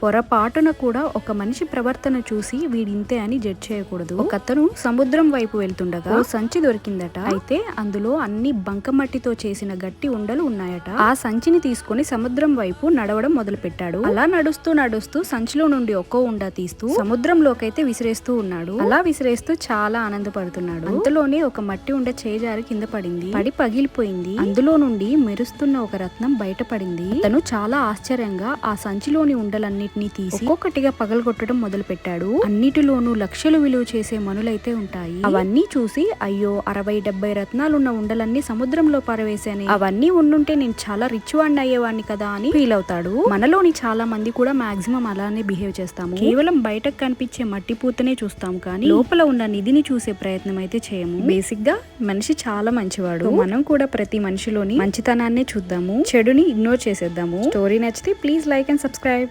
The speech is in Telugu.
పొరపాటున కూడా ఒక మనిషి ప్రవర్తన చూసి వీడింతే అని జడ్జ్ చేయకూడదు. ఒక అతను సముద్రం వైపు వెళ్తుండగా సంచి దొరికిందట. అయితే అందులో అన్ని బంకమట్టితో చేసిన గట్టి ఉండలు ఉన్నాయట. ఆ సంచిని తీసుకొని సముద్రం వైపు నడవడం మొదలు పెట్టాడు అలా నడుస్తూ నడుస్తూ సంచిలో నుండి ఒక్కో ఉండ తీస్తూ సముద్రంలోకైతే విసిరేస్తూ ఉన్నాడు. అలా విసిరేస్తూ చాలా ఆనందపడుతున్నాడు. అంతలోనే ఒక మట్టి ఉండ చేజారి కింద పడింది. పడి పగిలిపోయింది. అందులో నుండి మెరుస్తున్న ఒక రత్నం బయటపడింది. అతను చాలా ఆశ్చర్యంగా ఆ సంచిలోని ఉండలన్నీ అన్నిటినీ తీసి ఒక్కొక్కటిగా పగలగొట్టడం మొదలు పెట్టాడు అన్నిటిలోనూ లక్షలు విలువ చేసే మనులైతే ఉంటాయి. అవన్నీ చూసి అయ్యో అరవై డెబ్బై రత్నాలున్న ఉండలన్నీ సముద్రంలో పారవేశాను. అవన్నీ ఉండుంటే నేను చాలా రిచ్ వాడిని అయ్యేవాడిని కదా అని ఫీల్ అవుతాడు. మనలోని చాలా మంది కూడా మాక్సిమం అలానే బిహేవ్ చేస్తాము. కేవలం బయటకు కనిపించే మట్టి పూతనే చూస్తాం కానీ లోపల ఉన్న నిధిని చూసే ప్రయత్నం అయితే చేయము. బేసిక్గా మనిషి చాలా మంచివాడు. మనం కూడా ప్రతి మనిషిలోని మంచితనాన్నే చూద్దాము. చెడుని ఇగ్నోర్ చేసేద్దాము. స్టోరీ నచ్చితే ప్లీజ్ లైక్ అండ్ సబ్స్క్రైబ్